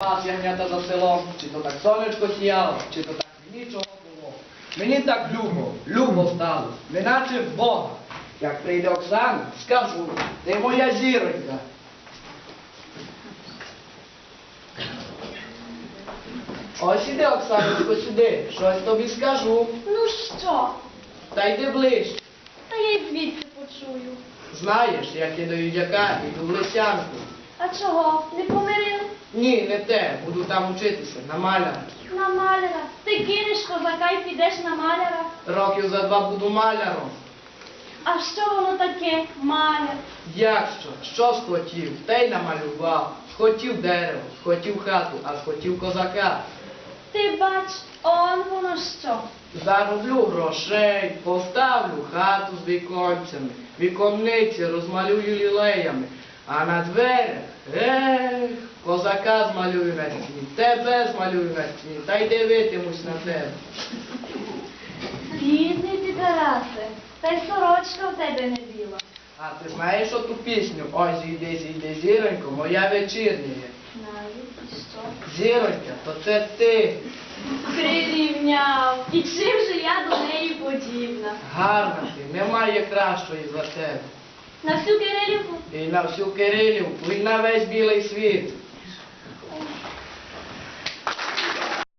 Ягнята за селом, чи то так сонечко сіяло, чи то так нічого було. Мені так любо, любо стало, неначе в Бога. Як прийде Оксана, скажу, ти моя зіронька. Ось іди, Оксаночко, сюди, щось тобі скажу. Ну що? Та йди ближче. Та я й звідси почую. Знаєш, як я до юдяка іду в лисянку. А чого? Не помирили? Ні, не те, буду там учитися, на маляра. На маляра. Ти кинеш козака і підеш на маляра. Років за два буду маляром. А що воно таке, маляр? Як що? Що схотів? Те й намалював. Схотів дерево, схотів хату, а схотів козака. Ти бач, он воно що. Зароблю грошей, поставлю хату з віконцями, віконниці розмалюю лілеями, а на дверях, ех, козака змалюю на стіні, тебе змалюю на стіні, та й дивитимусь на тебе. Бідний ти, Тарасе, та й сорочка в тебе не біла. А ти знаєш оту пісню? Ой, зійди, зійди, зіронько, моя вечірня є. Навіть і що? Зіронька, то це ти. Прирівняв. І чим же я до неї подібна? Гарна ти, немає кращої за тебе. На всю Кирилівку? І на всю Кирилівку, і на весь білий світ.